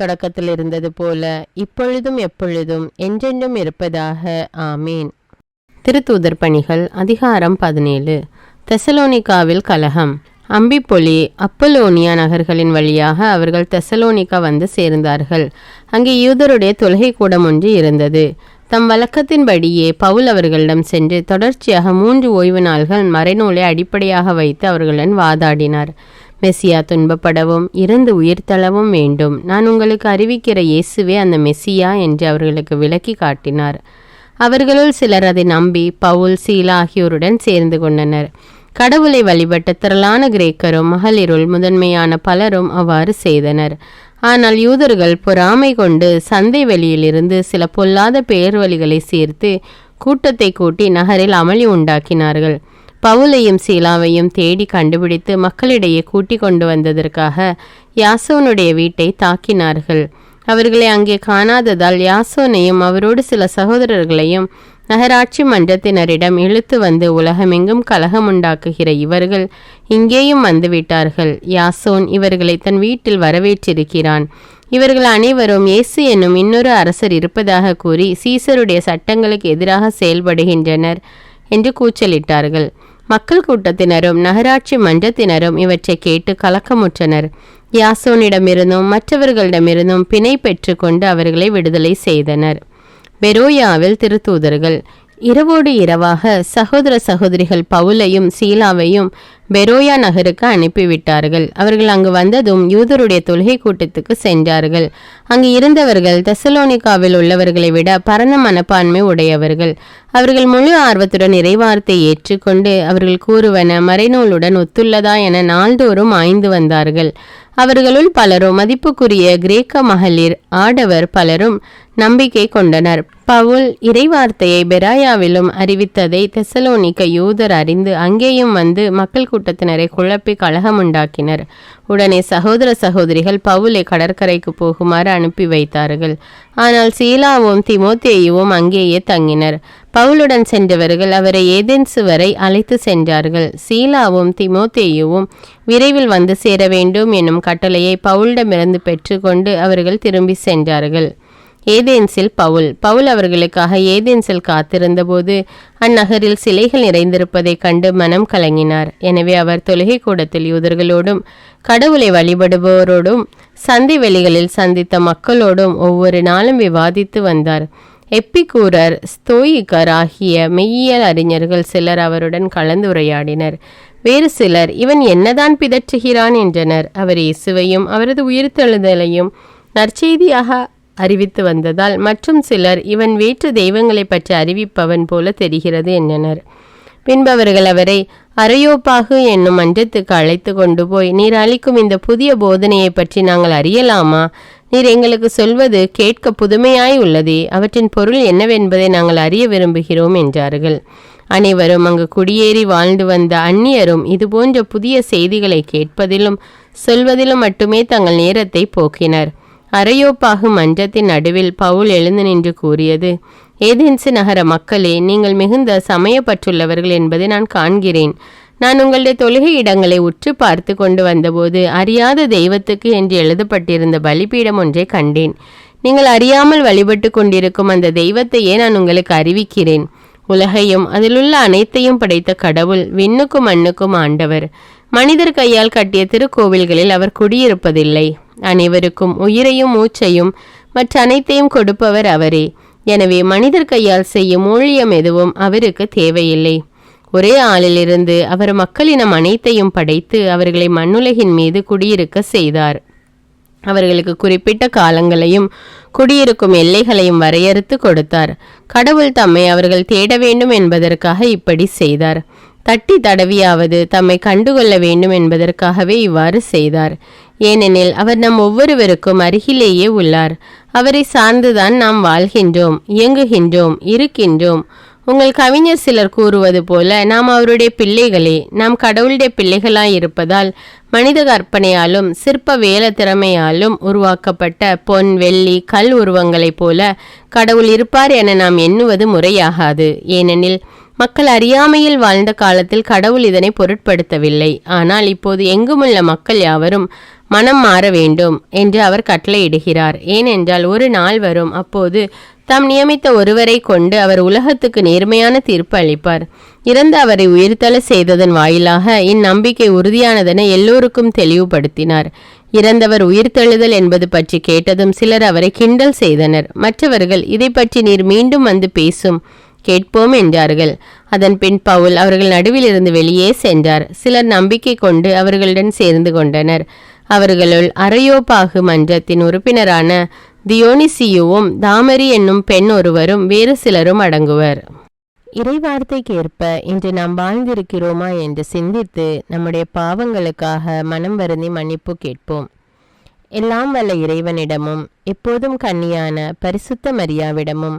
தொடக்கத்தில் இருந்தது போல இப்பொழுதும் எப்பொழுதும் என்றென்றும் இருப்பதாக. ஆமீன். திருத்தூதர் பணிகள் அதிகாரம் பதினேழு. தெசலோனிகாவில் கலகம். அம்பிப்பொலி அப்பலோனியா நகர்களின் வழியாக அவர்கள் தெசலோனிகா வந்து சேர்ந்தார்கள். அங்கே யூதருடைய தொழுகை கூடம் ஒன்று இருந்தது. தம் வழக்கத்தின்படியே பவுல் அவர்களிடம் சென்று தொடர்ச்சியாக மூன்று ஓய்வு நாள்கள் மறைநூலை அடிப்படையாக வைத்து அவர்களுடன் வாதாடினார். மெஸ்ஸியா துன்பப்படவும் இருந்து உயிர்த்தளவும் வேண்டும். நான் உங்களுக்கு அறிவிக்கிற இயேசுவே அந்த மெஸ்ஸியா என்று அவர்களுக்கு விளக்கி காட்டினார். அவர்களுள் சிலர் அதை நம்பி பவுல் சீலா ஆகியோருடன் சேர்ந்து கொண்டனர். கடவுளை வழிபட்ட திரளான கிரேக்கரும் மகளிருள் முதன்மையான பலரும் அவ்வாறு செய்தனர். ஆனால் யூதர்கள் பொறாமை கொண்டு சந்தை வெளியிலிருந்து சில பொல்லாத பேர்வழிகளை சேர்த்து கூட்டத்தை கூட்டி நகரில் அமளி உண்டாக்கினார்கள். பவுலையும் சீலாவையும் தேடி கண்டுபிடித்து மக்களிடையே கூட்டி கொண்டு வந்ததற்காக யாசோனுடைய வீட்டை தாக்கினார்கள். அவர்களை அங்கே காணாததால் யாசோனையும் அவரோடு சில சகோதரர்களையும் நகராட்சி மன்றத்தினரிடம் இழுத்து வந்து உலகமெங்கும் கலகம் உண்டாக்குகிற இவர்கள் இங்கேயும் வந்துவிட்டார்கள். யாசோன் இவர்களை தன் வீட்டில் வரவேற்றிருக்கிறான். இவர்கள் அனைவரும் இயேசு என்னும் இன்னொரு அரசர் இருப்பதாக கூறி சீசருடைய சட்டங்களுக்கு எதிராக செயல்படுகின்றனர் என்று கூச்சலிட்டார்கள். மக்கள் கூட்டத்தினரும் நகராட்சி மன்றத்தினரும் இவற்றை கேட்டு கலக்கமுற்றனர். யாசோனிடமிருந்தும் மற்றவர்களிடமிருந்தும் பிணை பெற்று கொண்டு அவர்களை விடுதலை செய்தனர். பெரோயாவில் திருத்தூதர்கள் இரவோடு இரவாக சகோதர சகோதரிகள் பவுலையும் சீலாவையும் பெரோயா நகருக்கு அனுப்பிவிட்டார்கள். அவர்கள் அங்கு வந்ததும் யூதருடைய தொழுகை கூட்டத்துக்கு சென்றார்கள். அங்கு இருந்தவர்கள் தெசலோனிகாவில் உள்ளவர்களை விட பரந்த மனப்பான்மை உடையவர்கள். அவர்கள் முழு ஆர்வத்துடன் இறைவார்த்தை ஏற்றுக்கொண்டு அவர்கள் கூறுவன மறைநூலுடன் ஒத்துள்ளதா என நாள்தோறும் ஆய்ந்து வந்தார்கள். அவர்களுள் பலரும் மதிப்புக்குரிய கிரேக்க மகளிர் ஆடவர் பலரும் நம்பிக்கை கொண்டனர். பவுல் இறைவார்த்தையை பெராயாவிலும் அறிவித்ததை தெசலோனிக்க யூதர் அறிந்து அங்கேயும் வந்து மக்கள் கூட்டத்தினரை குழப்பி கலகமுண்டாக்கினர் உடனே சகோதர சகோதரிகள் பவுலை கடற்கரைக்கு போகுமாறு அனுப்பி வைத்தார்கள். ஆனால் சீலாவும் திமோத்தேயுவும் அங்கேயே தங்கினர். பவுலுடன் சென்றவர்கள் அவரை ஏதென்சு வரை அழைத்து சென்றார்கள். சீலாவும் திமோத்தேயுவும் விரைவில் வந்து சேர வேண்டும் என்னும் கட்டளையை பவுலிடமிருந்து பெற்றுக்கொண்டு அவர்கள் திரும்பி சென்றார்கள். ஏதேன்ஸில் பவுல். பவுல் அவர்களுக்காக ஏதேன்ஸில் காத்திருந்தபோது அந்நகரில் சிலைகள் நிறைந்திருப்பதைக் கண்டு மனம் கலங்கினார். எனவே அவர் தொழுகை கூடத்தில் யூதர்களோடும் கடவுளை வழிபடுபவரோடும் சந்தி வெளிகளில் சந்தித்த மக்களோடும் ஒவ்வொரு நாளும் விவாதித்து வந்தார். எப்பிகூரர் ஸ்தோயிக்கர் ஆகிய மெய்யியல் அறிஞர்கள் சிலர் அவருடன் கலந்துரையாடினர் வேறு சிலர் இவன் என்னதான் பிதற்றுகிறான்? என்றனர். அவர் இயேசுவையும் அவரது உயிர்த்தெழுதலையும் நற்செய்தியாக அறிவித்து வந்ததால் மற்றும் சிலர் இவன் வேற்று தெய்வங்களை பற்றி அறிவிப்பவன் போல தெரிகிறது என்றனர். பின்பு அவர்கள் அவரை அரையோப்பாகு என்னும் மன்றத்துக்கு அழைத்து கொண்டு போய் நீர் அளிக்கும் இந்த புதிய போதனையை பற்றி நாங்கள் அறியலாமா? நீர் எங்களுக்கு சொல்வது கேட்க புதுமையாய் உள்ளதே. அவற்றின் பொருள் என்னவென்பதை நாங்கள் அறிய விரும்புகிறோம் என்றார்கள். அனைவரும் அங்கு குடியேறி வாழ்ந்து வந்த அந்நியரும் இதுபோன்ற புதிய செய்திகளை கேட்பதிலும் சொல்வதிலும் மட்டுமே தங்கள் நேரத்தை போக்கினர். அரையோப்பாகு மன்றத்தின் நடுவில் பவுல் எழுந்து நின்று கூறியது ஏதென்சு நகர மக்களே நீங்கள் மிகுந்த சமயப்பற்றுள்ளவர்கள் என்பதை நான் காண்கிறேன். நான் உங்களுடைய தொழுகை இடங்களை உற்று பார்த்து கொண்டு வந்தபோது அறியாத தெய்வத்துக்கு என்று எழுதப்பட்டிருந்த பலிபீடம் ஒன்றை கண்டேன். நீங்கள் அறியாமல் வழிபட்டு கொண்டிருக்கும் அந்த தெய்வத்தையே நான் உங்களுக்கு அறிவிக்கிறேன். உலகையும் அதிலுள்ள அனைத்தையும் படைத்த கடவுள் விண்ணுக்கும் மண்ணுக்கும் ஆண்டவர். மனிதர் கையால் கட்டிய திருக்கோவில்களில் அவர் குடியிருப்பதில்லை. அனைவருக்கும் உயிரையும் மூச்சையும் மற்ற அனைத்தையும் கொடுப்பவர் அவரே. எனவே மனிதர் கையால் செய்யும் ஊழியம் எதுவும் அவருக்கு தேவையில்லை. ஒரே ஆளிலிருந்து அவர் மக்களினம் அனைத்தையும் படைத்து அவர்களை மண்ணுலகின் மீது குடியிருக்க செய்தார். அவர்களுக்கு குறிப்பிட்ட காலங்களையும் குடியிருக்கும் எல்லைகளையும் வரையறுத்து கொடுத்தார். கடவுள் தம்மை அவர்கள் தேட வேண்டும் என்பதற்காக இப்படி செய்தார். தட்டி தடவியாவது தம்மை கண்டுகொள்ள வேண்டும் என்பதற்காகவே இவ்வாறு செய்தார். ஏனெனில் அவர் நம் ஒவ்வொருவருக்கும் அருகிலேயே உள்ளார். அவரை சார்ந்துதான் நாம் வாழ்கின்றோம் இயங்குகின்றோம் இருக்கின்றோம். உங்கள் கவிஞர் சிலர் கூறுவது போல நாம் அவருடைய பிள்ளைகளே நாம் கடவுளுடைய பிள்ளைகளாய் இருப்பதால் மனித கற்பனையாலும் சிற்ப வேல திறமையாலும் உருவாக்கப்பட்ட பொன் வெள்ளி கல் உருவங்களைப் போல கடவுள் இருப்பார் என நாம் எண்ணுவது முறையாகாது. ஏனெனில் மக்கள் அறியாமையில் வாழ்ந்த காலத்தில் கடவுள் இதனை பொருட்படுத்தவில்லை. ஆனால் இப்போது எங்குமுள்ள மக்கள் யாவரும் மனம் மாற வேண்டும் என்று அவர் கட்டளையிடுகிறார். ஏனென்றால் ஒரு நாள் வரும் அப்போது தாம் நியமித்த ஒருவரை கொண்டு அவர் உலகத்துக்கு நேர்மையான தீர்ப்பு அளிப்பார். இறந்து அவரை உயிர்த்தல செய்ததன் வாயிலாக இந்நம்பிக்கை உறுதியானதென எல்லோருக்கும் தெளிவுபடுத்தினார். இறந்தவர் உயிர்த்தெழுதல் என்பது பற்றி கேட்டதும் சிலர் அவரை கிண்டல் செய்தனர். மற்றவர்கள் இதை பற்றி நீர் மீண்டும் வந்து பேசும். கேட்போம் என்றார்கள். அதன் பின் பவுல் அவர்கள் நடுவில் இருந்து வெளியே சென்றார். சிலர் நம்பிக்கை கொண்டு அவர்களுடன் சேர்ந்து கொண்டனர். அவர்களுள் அரையோபாகு மன்றத்தின் உறுப்பினரான தியோனிசியுவும் தாமரி என்னும் பெண் ஒருவரும் வேறு சிலரும் அடங்குவர். இறைவார்த்தைக்கேற்ப இன்று நாம் வாழ்ந்திருக்கிறோமா என்று சிந்தித்து நம்முடைய பாவங்களுக்காக மனம் வருந்தி மன்னிப்பு கேட்போம். எல்லாம் வல்ல இறைவனிடமும் எப்போதும் கன்னியான பரிசுத்த மரியாவிடமும்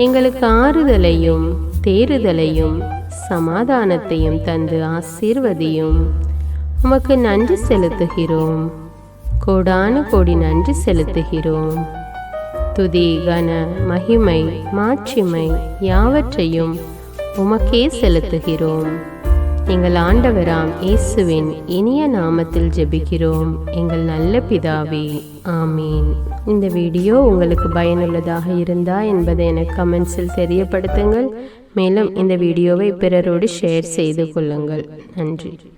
எங்களுக்கு ஆறுதலையும் தேறுதலையும் சமாதானத்தையும் தந்து ஆசீர்வதியும். உமக்கு நன்றி செலுத்துகிறோம். கோடான கோடி நன்றி செலுத்துகிறோம். துதி கன மகிமை மாட்சிமை யாவற்றையும் உமக்கே செலுத்துகிறோம். எங்கள் ஆண்டவராம் இயேசுவின் இனிய நாமத்தில் ஜெபிக்கிறோம். எங்கள் நல்ல பிதாவே ஆமீன். இந்த வீடியோ உங்களுக்கு பயனுள்ளதாக இருந்தா என்பதை எனக்கு கமெண்ட்ஸில் தெரியப்படுத்துங்கள். மேலும் இந்த வீடியோவை பிறரோடு ஷேர் செய்து கொள்ளுங்கள். நன்றி.